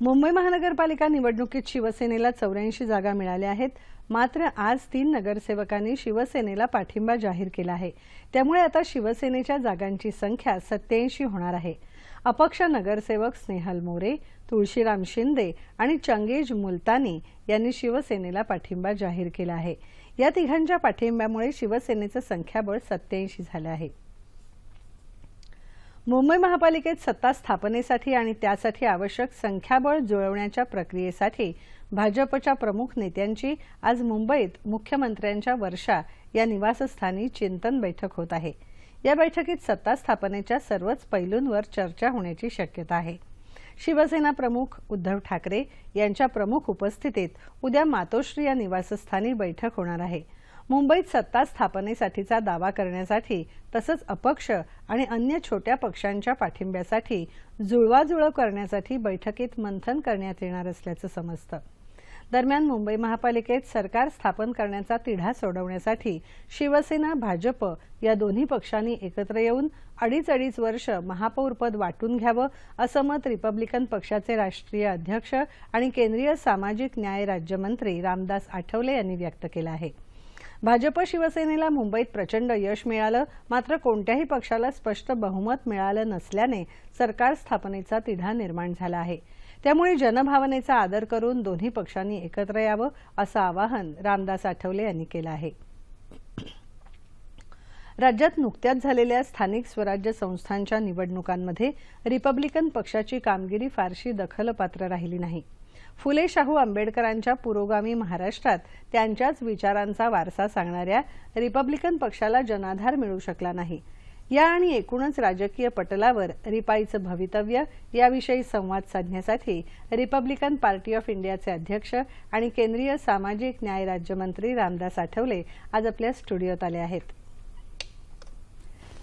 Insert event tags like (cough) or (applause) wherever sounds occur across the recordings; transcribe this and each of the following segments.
मुंबई महानगरपालिका निवडणुकीत शिवसेनेला चौऱ्याऐंशी जागा मिळाल्या आहेत. मात्र आज तीन नगरसेवकांनी शिवसेनेला पाठिंबा जाहीर केला आहे. त्यामुळे आता शिवसेनेच्या जागांची संख्या सत्याऐंशी होणार आहे. अपक्ष नगरसेवक स्नेहल मोरे तुळशीराम शिंदे आणि चंगेज मुलतानी यांनी शिवसेनेला पाठिंबा जाहीर केला आहे. या तिघांच्या पाठिंब्यामुळे शिवसेनेचं संख्याबळ सत्याऐंशी झालं आहे. मुंबई महापालिकेत सत्ता स्थापनेसाठी आणि त्यासाठी आवश्यक संख्याबळ जुळवण्याच्या प्रक्रियेसाठी भाजपच्या प्रमुख नेत्यांची आज मुंबईत मुख्यमंत्र्यांच्या वर्षा या निवासस्थानी चिंतन बैठक होत आहे. या बैठकीत सत्ता स्थापनेच्या सर्वच पैलूंवर चर्चा होण्याची शक्यता आहे. शिवसेना प्रमुख उद्धव ठाकरे यांच्या प्रमुख उपस्थितीत उद्या मातोश्री या निवासस्थानी बैठक होणार आहे. मुंबईत सत्ता स्थापनेसाठीचा दावा करण्यासाठी तसंच अपक्ष आणि अन्य छोट्या पक्षांच्या पाठिंब्यासाठी जुळवाजुळव करण्यासाठी बैठकीत मंथन करण्यात येणार असल्याचं समजतं. दरम्यान मुंबई महापालिकेत सरकार स्थापन करण्याचा तिढा सोडवण्यासाठी शिवसेना भाजप या दोन्ही पक्षांनी एकत्र येऊन अडीच अडीच वर्ष महापौरपद वाटून घ्यावं असं मत रिपब्लिकन पक्षाचे राष्ट्रीय अध्यक्ष आणि केंद्रीय सामाजिक न्याय राज्यमंत्री रामदास आठवले यांनी व्यक्त केलं आहे. भाजप शिवसेनेला मुंबईत प्रचंड यश मिळालं मात्र कोणत्याही पक्षाला स्पष्ट बहुमत मिळालं नसल्याने सरकार स्थापनेचा तिढा निर्माण झाला आहे. त्यामुळे जनभावनेचा आदर करून दोन्ही पक्षांनी एकत्र यावं असं आवाहन रामदास आठवले यांनी केलं आहे. राज्यात नुकत्याच झालेल्या स्थानिक स्वराज्य संस्थांच्या निवडणुकांमध्ये रिपब्लिकन पक्षाची कामगिरी फारशी दखलपात्र राहिली नाही. फुले शाहू आंबेडकरांच्या पुरोगामी महाराष्ट्रात त्यांच्याच विचारांचा वारसा सांगणाऱ्या रिपब्लिकन पक्षाला जनाधार मिळू शकला नाही. या आणि एकूणच राजकीय पटलावर रिपाईचं भवितव्य याविषयी संवाद साधण्यासाठी रिपब्लिकन पार्टी ऑफ इंडियाचे अध्यक्ष आणि केंद्रीय सामाजिक न्याय राज्यमंत्री रामदास आठवले आज आपल्या स्टुडिओत आले आहेत.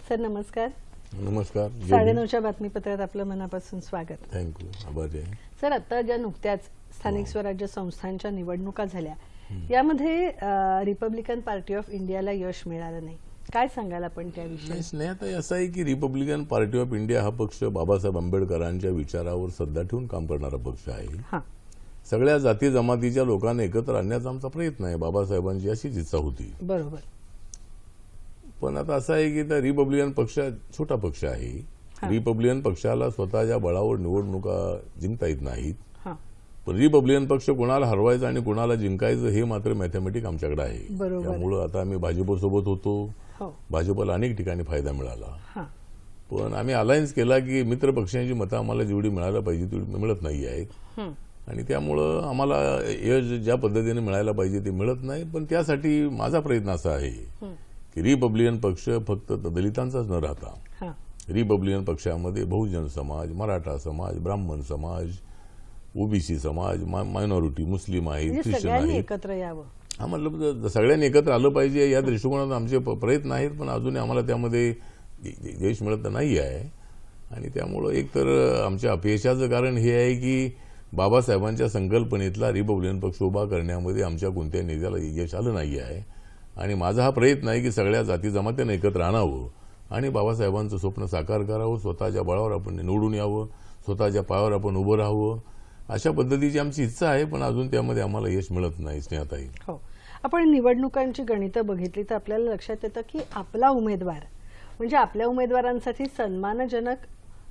सर नमस्कार. नमस्कार. साडेनऊच्या बातमीपत्रात आपलं मनापासून स्वागत. थँक्यू आभारी आहे. सर आता ज्या नुकत्याच स्थानिक स्वराज्य संस्थांच्या निवडणुका झाल्या यामध्ये रिपब्लिकन पार्टी ऑफ इंडियाला यश मिळालं नाही. काय सांगाल आपण त्याविषयी? नाही स्नेहताई असं आहे की रिपब्लिकन पार्टी ऑफ इंडिया हा पक्ष बाबासाहेब आंबेडकरांच्या विचारावर सध्या ठेवून काम करणारा पक्ष आहे. हा. सगळ्या जाती जमातीच्या लोकांना एकत्र आणण्याचा आमचा प्रयत्न आहे. बाबासाहेबांची अशीच इच्छा होती. बरोबर. पण आता असं आहे की त्या रिपब्लिकन पक्ष छोटा पक्ष आहे. रिपब्लिकन पक्षाला स्वतःच्या बळावर निवडणुका जिंकता येत नाहीत. पण रिपब्लिकन पक्ष कोणाला हरवायचं आणि कोणाला जिंकायचं हे मात्र मॅथमॅटिक आमच्याकडे आहे. त्यामुळं आता आम्ही भाजपसोबत होतो. हो. भाजपला अनेक ठिकाणी फायदा मिळाला. पण आम्ही अलायन्स केला की मित्र पक्षांची मतं आम्हाला जेवढी मिळायला पाहिजे तेवढी मिळत नाही आहेत. आणि त्यामुळं आम्हाला यश ज्या पद्धतीने मिळायला पाहिजे ते मिळत नाही. पण त्यासाठी माझा प्रयत्न असा आहे. रिपब्लिकन पक्ष फक्त दलितांचाच न राहता. हा. रिपब्लिकन पक्षामध्ये बहुजन समाज मराठा समाज ब्राह्मण समाज ओबीसी समाज मायनॉरिटी मुस्लिम आहेत म्हणजे ख्रिश्चन आहेत. एकत्र यावं. हा म्हटलं सगळ्यांनी एकत्र आलं पाहिजे या दृष्टिकोनात आमचे प्रयत्न आहेत पण अजूनही आम्हाला त्यामध्ये यश मिळत नाही आहे. आणि त्यामुळं एकतर आमच्या अपयशाचं कारण हे आहे की बाबासाहेबांच्या संकल्पनेतला रिपब्लिकन पक्ष उभा करण्यामध्ये आमच्या कोणत्याही नेत्याला यश आलं नाही आहे. आणि माझा हा प्रयत्न आहे की सगळ्या जाती जमात्यानं एकत्र आणावं. आणि बाबासाहेबांचं स्वप्न साकार करावं स्वतःच्या बळावर आपण निवडून यावं स्वतःच्या पायावर आपण उभं राहावं. अशा पद्धतीची आमची इच्छा आहे पण अजून त्यामध्ये आम्हाला यश मिळत नाही स्नेहाताई. हो. आपण निवडणुकांची गणितं बघितली तर आपल्याला लक्षात येतं की आपला उमेदवार म्हणजे आपल्या उमेदवारांसाठी सन्मानजनक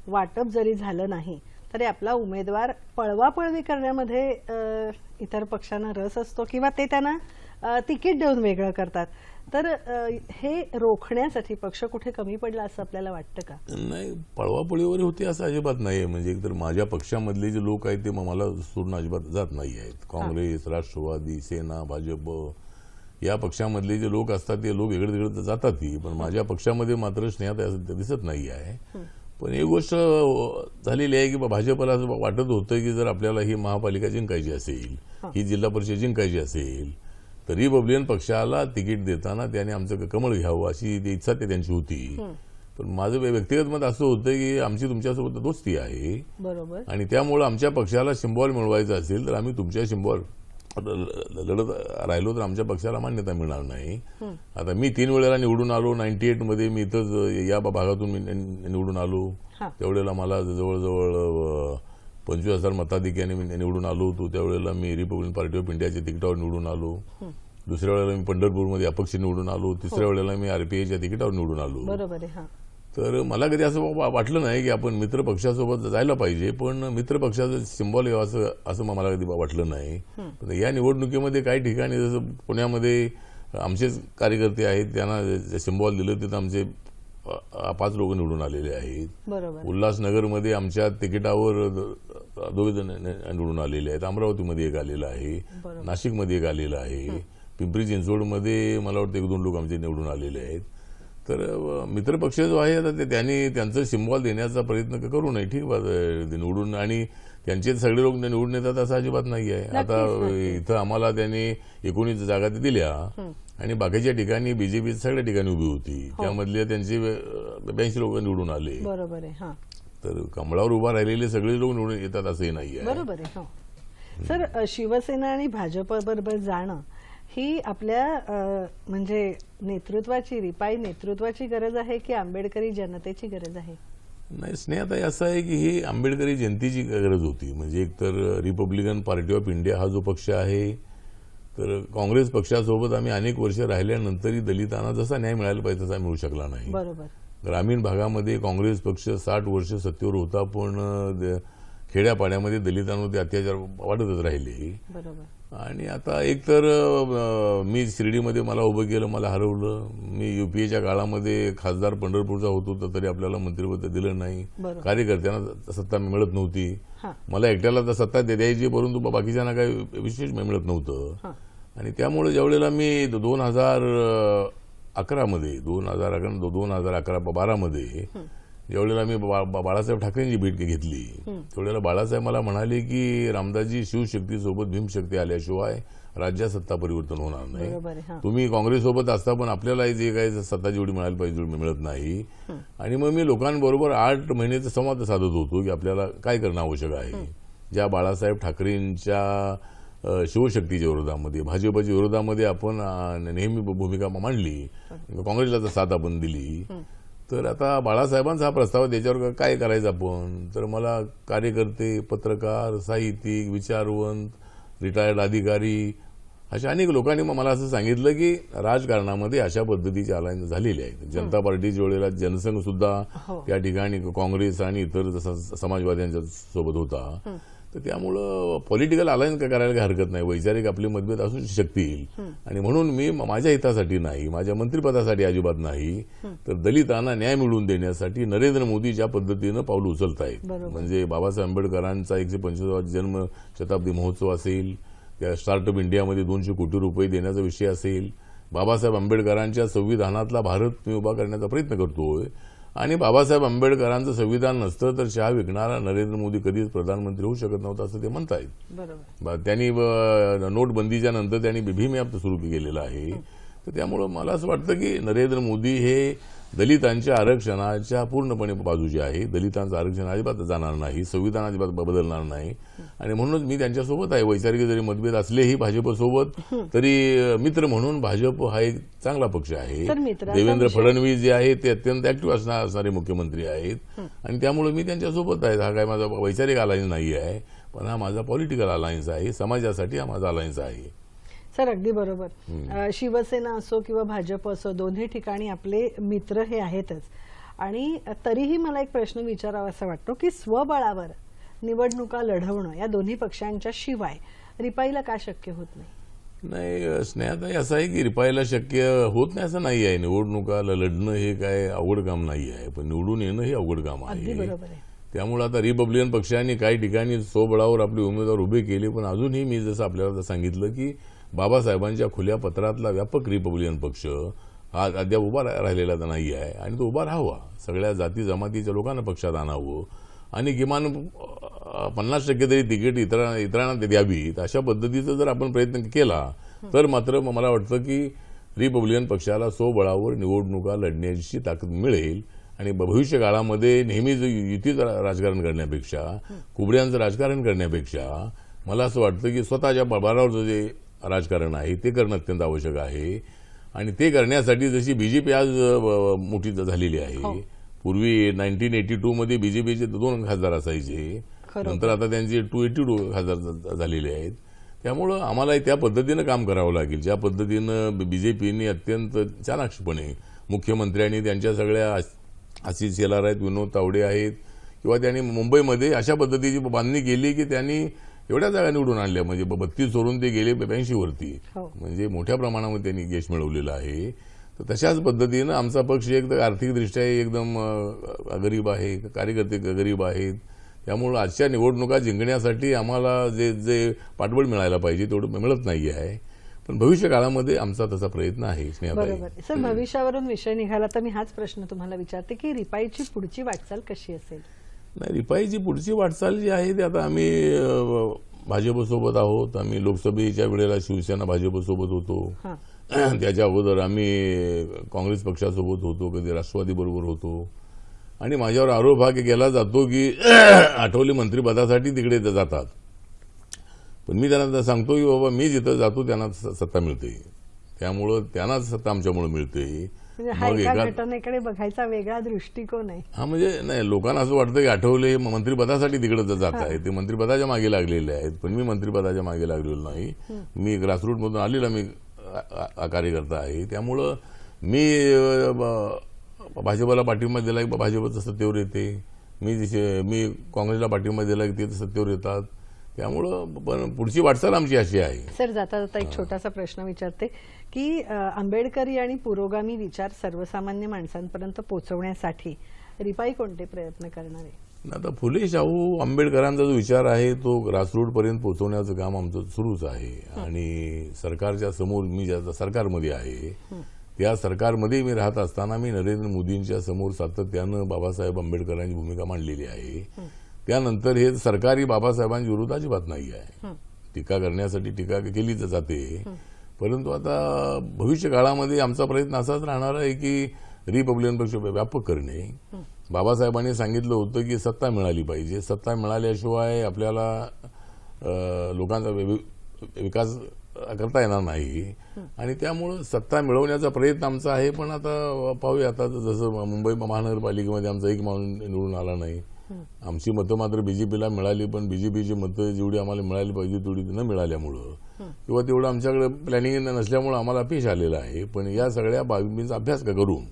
वाटप जरी झालं नाही तरी आपला उमेदवार पळवापळवी करण्यामध्ये इतर पक्षांना रस असतो किंवा ते त्यांना तिकीट देऊन वेगळं करतात. तर हे रोखण्यासाठी पक्ष कुठे कमी पडला असं आपल्याला वाटतं का? नाही पळवापळीवर होते असं अजिबात नाही म्हणजे एकतर माझ्या पक्षामधले जे लोक आहेत ते मग मला सोडून अजिबात जात नाही आहेत. काँग्रेस राष्ट्रवादी सेना भाजप या पक्षामधले जे लोक असतात ते लोक इकडे तिकडे तर जातातही. पण माझ्या पक्षामध्ये मात्र स्नेहात असं ते दिसत नाही आहे. पण एक गोष्ट झालेली आहे की भाजपला असं वाटत होतं की जर आपल्याला ही महापालिका जिंकायची असेल ही जिल्हा परिषद जिंकायची असेल तर रिपब्लिकन पक्षाला तिकीट देताना त्याने आमचं कमळ घ्यावं अशी इच्छा ते त्यांची होती. पण माझं व्यक्तिगत मत असं होतं की आमची तुमच्यासोबत दोस्ती आहे. बरोबर. आणि त्यामुळे आमच्या पक्षाला सिम्बॉल मिळवायचं असेल तर आम्ही तुमच्या सिम्बॉल लढत राहिलो तर आमच्या पक्षाला मान्यता मिळणार नाही. आता मी तीन वेळेला निवडून आलो नाईन्टी एटमध्ये मी इथंच या भागातून मी निवडून आलो. त्यावेळेला मला जवळजवळ पंचवीस हजार मताधिक्याने मी निवडून आलो होतो. त्यावेळेला मी रिपब्लिकन पार्टी ऑफ इंडियाच्या तिकिटावर निवडून आलो. दुसऱ्या वेळेला मी पंढरपूरमध्ये अपक्ष निवडून आलो. तिसऱ्या वेळेला मी आरपीआयच्या तिकिटावर निवडून आलो. बरोबर हा. तर मला कधी असं वाटलं नाही की आपण मित्र पक्षासोबत जायला पाहिजे पण मित्र पक्षाचं सिम्बॉल असं असं मला कधी वाटलं नाही. या निवडणुकीमध्ये काही ठिकाणी जसं पुण्यामध्ये आमचेच कार्यकर्ते आहेत त्यांना सिम्बॉल दिलं तिथं आमचे पाच लोक निवडून आलेले आहेत. उल्हासनगरमध्ये आमच्या तिकिटावर दोघे जण निवडून आलेले आहेत. अमरावतीमध्ये एक आलेलं आहे. नाशिकमध्ये एक आलेलं आहे. पिंपरी चिंचवडमध्ये मला वाटतं एक दोन लोक आमचे निवडून आलेले आहेत. तर मित्रपक्ष जो आहे आता ते त्यांनी त्यांचं सिम्बॉल देण्याचा प्रयत्न करू नये. ठीक निवडून आणि त्यांचे सगळे लोक निवडून येतात असं अजिबात नाही आहे. आता इथं आम्हाला त्यांनी एकोणीस जागा दिल्या. आणि बाकीच्या ठिकाणी बीजेपी सगळ्या ठिकाणी उभी होती. त्यामधले त्यांचे ब्याऐंशी लोक निवडून आले. बरोबर आहे हा. तर कमळावर उभा राहिलेले सगळे लोक निवडून येतात असंही नाही आहे बरोबर आहे हो. सर शिवसेना आणि भाजप बरोबर जाणं ही आपल्या म्हणजे नेतृत्वाची रिपाई नेतृत्वाची गरज आहे की आंबेडकरी जनतेची गरज आहे? नाही स्नेहताई असं आहे की ही आंबेडकरी जनतेची गरज होती. म्हणजे एकतर रिपब्लिकन पार्टी ऑफ इंडिया हा जो पक्ष आहे तर काँग्रेस पक्षासोबत आम्ही अनेक वर्ष राहिल्यानंतरही दलितांना जसा न्याय मिळायला पाहिजे तसा मिळू शकला नाही. बरोबर. ग्रामीण भागामध्ये काँग्रेस पक्ष साठ वर्ष सत्तेवर होता पण खेड्यापाड्यामध्ये दलितांवरती अत्याचार वाढतच राहिले. आणि आता एकतर मी शिर्डीमध्ये मला उभं केलं मला हरवलं. मी युपीएच्या काळामध्ये खासदार पंढरपूरचा होतो तर तरी आपल्याला मंत्रिपद दिलं नाही. कार्यकर्त्यांना सत्ता मिळत नव्हती. मला एकट्याला तर सत्ता द्यायची परंतु बाकीच्यांना काही विशेष मिळत नव्हतं. आणि त्यामुळे ज्यावेळेला मी दोन हजार अकरामध्ये दोन हजार अकरा दोन हजार अकरा बारामध्ये ज्यावेळेला मी बाळासाहेब ठाकरेंची भेट घेतली. त्यावेळेला बाळासाहेब मला म्हणाले की रामदासजी शिवशक्तीसोबत भीमशक्ती आल्याशिवाय राज्यात सत्ता परिवर्तन होणार नाही. तुम्ही काँग्रेससोबत असता पण आपल्याला जे काही सत्ता जेवढी मिळायला पाहिजे मिळत नाही. आणि मग मी लोकांबरोबर आठ महिन्याचा संवाद साधत होतो की आपल्याला काय करणं आवश्यक आहे. ज्या बाळासाहेब ठाकरेंच्या शिवशक्तीच्या विरोधामध्ये भाजपच्या विरोधामध्ये आपण नेहमी भूमिका मांडली. काँग्रेसला तर साथ आपण दिली. तर आता बाळासाहेबांचा हा प्रस्ताव त्याच्यावर काय करायचं आपण? तर मला कार्यकर्ते पत्रकार साहित्यिक विचारवंत रिटायर्ड अधिकारी अशा अनेक लोकांनी मग मला असं सांगितलं की राजकारणामध्ये अशा पद्धतीचे अलायन्स झालेले आहेत. जनता पार्टीच्या वेळेला जनसंघ सुद्धा हो. त्या ठिकाणी काँग्रेस आणि इतर जसा समाजवाद्यांच्या सोबत होता. तर त्यामुळं पॉलिटिकल अलायन्स काय करायला काही हरकत नाही. वैचारिक आपले मतभेद असू शकतील आणि म्हणून मी माझ्या हितासाठी नाही माझ्या मंत्रिपदासाठी अजिबात नाही तर दलितांना न्याय मिळवून देण्यासाठी नरेंद्र मोदी ज्या पद्धतीनं पावलं उचलत आहेत. म्हणजे बाबासाहेब आंबेडकरांचा एकशे पंचवीसावा जन्म शताब्दी महोत्सव असेल त्या स्टार्टअप इंडियामध्ये दोनशे कोटी रुपये देण्याचा विषय असेल बाबासाहेब आंबेडकरांच्या संविधानातला भारत मी उभा करण्याचा प्रयत्न करतोय आणि बाबासाहेब आंबेडकरांचं संविधान नसतं तर चहा विकणारा नरेंद्र मोदी कधीच प्रधानमंत्री होऊ शकत नव्हता असं ते म्हणतायत. त्यांनी नोटबंदीच्या नंतर त्यांनी भीम ॲप सुरू केलेलं आहे. तर त्यामुळं मला असं वाटतं की नरेंद्र मोदी हे दलितांच्या आरक्षणाच्या पूर्णपणे बाजूचे आहे. दलितांचं आरक्षण अजिबात जाणार नाही संविधान अजिबात बदलणार नाही. आणि म्हणूनच मी त्यांच्यासोबत आहे. वैचारिक जरी मतभेद असलेही भाजपसोबत तरी मित्र म्हणून भाजप हा एक चांगला पक्ष आहे. देवेंद्र फडणवीस जे आहेत ते अत्यंत ऍक्टिव्ह असणार असणारे मुख्यमंत्री आहेत. आणि त्यामुळे मी त्यांच्यासोबत आहे. हा काय माझा वैचारिक अलायन्स नाही आहे पण हा माझा पॉलिटिकल अलायन्स आहे. समाजासाठी हा माझा अलायन्स आहे. सर अगदी बरोबर. शिवसेना असो किंवा भाजप असो दोन्ही ठिकाणी आपले मित्र हे आहेतच. आणि तरीही मला एक प्रश्न विचारावा असा वाटतो की स्वबळावर निवडणुका लढवणं या दोन्ही पक्षांच्या शिवाय रिपाईला का शक्य होत नाही? नाही स्नेहाताई असं आहे की रिपायला शक्य होत नाही असं नाही आहे. निवडणुका लढणं हे काय अवघड काम नाही आहे. पण निवडून येणं हे अवघड काम आहे. त्यामुळे आता रिपब्लिकन पक्षाने काही ठिकाणी स्वबळावर आपले उमेदवार उभे केले पण अजूनही मी जसं आपल्याला सांगितलं की बाबासाहेबांच्या खुल्या पत्रातला व्यापक रिपब्लिकन पक्ष हा अद्याप उभा रा- राहिलेला तर नाही आहे आणि तो उभा राहावा. सगळ्या जाती जमातीच्या लोकांना पक्षात आणावं. आणि किमान पन्नास टक्के तरी तिकीट इतरांना इतरांना द्यावीत अशा पद्धतीचा जर आपण प्रयत्न केला तर मात्र मला वाटतं की रिपब्लिकन पक्षाला स्वबळावर निवडणुका लढण्याची ताकद मिळेल. आणि भविष्य काळामध्ये नेहमीच युतीचं राजकारण करण्यापेक्षा कुबड्यांचं राजकारण करण्यापेक्षा मला असं वाटतं की स्वतःच्या बळावरचं जे राजकारण आहे ते करणं अत्यंत आवश्यक आहे. आणि ते करण्यासाठी जशी बीजेपी आज अ, मोठी झालेली आहे. पूर्वी नाईन्टीन एटी टू मध्ये बीजेपीचे दोन खासदार असायचे. नंतर आता त्यांची टू एटी टू खासदार झालेले आहेत. त्यामुळं आम्हाला त्या पद्धतीनं काम करावं लागेल. ज्या पद्धतीनं बीजेपीने अत्यंत चाणाक्षपणे मुख्यमंत्र्यांनी त्यांच्या सगळ्या आशिष शेलार आहेत विनोद तावडे आहेत किंवा त्यांनी मुंबईमध्ये अशा पद्धतीची बांधणी केली की त्यांनी एवढ्या जागा निवडून आणल्या. म्हणजे बत्तीस सोडून ते गेले ब्याऐंशी वरती. हो. म्हणजे मोठ्या प्रमाणामध्ये त्यांनी यश मिळवलेलं आहे. तर तशाच पद्धतीनं आमचा पक्ष एक तर आर्थिकदृष्ट्या एकदम गरीब आहे कार्यकर्ते गरीब आहेत. त्यामुळं आजच्या निवडणुका जिंकण्यासाठी आम्हाला जे जे पाठबळ मिळायला पाहिजे तेवढं मिळत नाही आहे. पण भविष्य काळामध्ये आमचा तसा प्रयत्न आहे बरोबर. सर भविष्यावरून विषय निघाला तर मी हाच प्रश्न तुम्हाला विचारते की रिपाईची पुढची वाटचाल कशी असेल? नाही रिपाईची पुढची वाटचाल जी आहे ती आता आम्ही भाजपसोबत आहोत. आम्ही लोकसभेच्या वेळेला शिवसेना भाजपसोबत होतो. (clears throat) त्याच्या अगोदर आम्ही काँग्रेस पक्षासोबत होतो कधी राष्ट्रवादी बरोबर होतो. आणि माझ्यावर आरोप हा की केला जातो की (clears throat) आठवले मंत्रिपदासाठी तिकडे जातात. पण मी त्यांना सांगतो की बाबा मी जिथं जातो त्यांना सत्ता मिळते. त्यामुळं त्यांनाच सत्ता आमच्यामुळे मिळते. म्हणजे हा एका घटनेकडे बघायचा वेगळा दृष्टिकोन आहे. हा म्हणजे नाही लोकांना असं वाटतं की आठवले मंत्रिपदासाठी तिकडे जात आहेत. ते मंत्रिपदाच्या मागे लागलेले आहेत. पण मी मंत्रिपदाच्या मागे लागलेलो नाही. मी ग्रासरूट मधून आलेला मी कार्यकर्ता आहे. त्यामुळं मी भाजपला पाठिंबा दिला की भाजपचं सत्तेवर येते. मी जसे मी काँग्रेसला पाठिंबा दिला की ते सत्तेवर येतात. त्यामुळं पुढची वाटचाल आमची अशी आहे. सर जाता जाता एक छोटासा प्रश्न विचारते की आंबेडकरी आणि पुरोगामी विचार सर्वसामान्य माणसांपर्यंत पोहोचवण्यासाठी रिपाई कोणते प्रयत्न करणार आहे? आता फुले शाहू आंबेडकरांचा जो विचार आहे तो ग्रासरूट पर्यंत पोहोचवण्याचं काम आमचं सुरूच आहे. आणि सरकारच्या समोर मी ज्या सरकारमध्ये आहे त्या सरकारमध्ये मी राहत असताना मी नरेंद्र मोदींच्या समोर सातत्यानं बाबासाहेब आंबेडकरांची भूमिका मांडलेली आहे. त्यानंतर हे सरकारी बाबासाहेबांच्या विरोध अजिबात नाही आहे. टीका करण्यासाठी टीका केली तर जाते परंतु आता भविष्य काळामध्ये आमचा प्रयत्न असाच राहणार आहे की रिपब्लिकन पक्ष व्यापक करणे. बाबासाहेबांनी सांगितलं होतं की सत्ता मिळाली पाहिजे. सत्ता मिळाल्याशिवाय आपल्याला लोकांचा विकास करता येणार नाही. आणि त्यामुळं सत्ता मिळवण्याचा प्रयत्न आमचा आहे. पण आता पाहूया. आता जसं मुंबई महानगरपालिकेमध्ये आमचा एक माणूस निवडून आला नाही. आमची मतं मात्र बीजेपीला मिळाली पण बीजेपीची मतं जेवढी आम्हाला मिळाली पाहिजे तेवढी न मिळाल्यामुळं. किंवा तेवढं आमच्याकडे प्लॅनिंग नसल्यामुळं आम्हाला अपयश आलेलं आहे. पण या सगळ्या बाबींचा अभ्यास का करून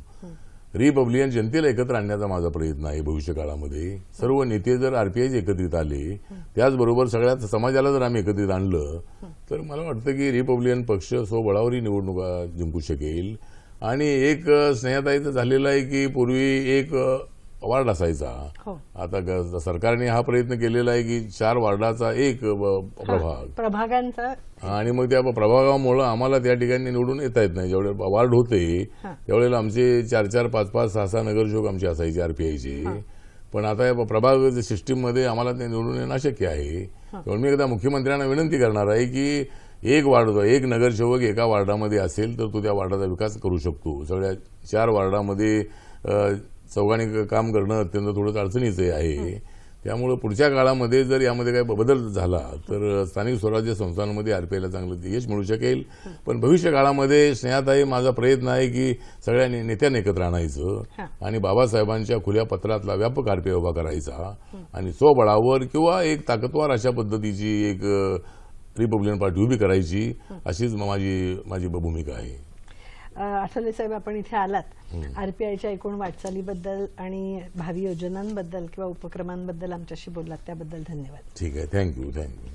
रिपब्लिकन जनतेला एकत्र आणण्याचा माझा प्रयत्न आहे भविष्य काळामध्ये सर्व नेते जर आरपीआयचे एकत्रित आले त्याचबरोबर सगळ्या समाजाला जर आम्ही एकत्रित आणलं तर मला वाटतं की रिपब्लिकन पक्ष स्वबळावरही निवडणुका जिंकू शकेल. आणि एक स्नेहताईचं झालेलं आहे की पूर्वी एक वार्ड असायचा हो. आता सरकारने हा प्रयत्न केलेला आहे की चार वार्डाचा एक प्रभाग. प्रभागांचा. आणि मग त्या प्रभागामुळं आम्हाला त्या ठिकाणी निवडून येता येत नाही. जेवढे वार्ड होते. त्यावेळेला आमचे चार चार पाच पाच सहा सहा नगरसेवक आमचे असायचे आरपीआयचे पण आता या प्रभाग सिस्टीममध्ये आम्हाला ते निवडून येणं अशक्य आहे. त्यामुळे मी एकदा मुख्यमंत्र्यांना विनंती करणार आहे की एक वार्ड एक नगरसेवक एका वार्डामध्ये असेल तर तो त्या वार्डाचा विकास करू शकतो. सगळ्या चार वार्डामध्ये चौघांनी काम करणं अत्यंत थोडं अडचणीचं आहे. त्यामुळं पुढच्या काळामध्ये जर यामध्ये काही बदल झाला तर स्थानिक स्वराज्य संस्थांमध्ये आरपीआयला चांगलं यश मिळू शकेल. पण भविष्य काळामध्ये स्नेहाताई माझा प्रयत्न आहे की सगळ्या नेत्यांनी एकत्र आणायचं. आणि बाबासाहेबांच्या खुल्या पत्रातला व्यापक आरपीआय उभा करायचा आणि स्वबळावर किंवा एक ताकदवार अशा पद्धतीची एक रिपब्लिकन पार्टी उभी करायची अशीच माझी माझी भूमिका आहे. आठवले साहेब आपण इथे आलात आरपीआयच्या एकूण वाटचालीबद्दल आणि भावी योजनांबद्दल किंवा उपक्रमांबद्दल आमच्याशी बोललात त्याबद्दल धन्यवाद. ठीक आहे. Thank you thank you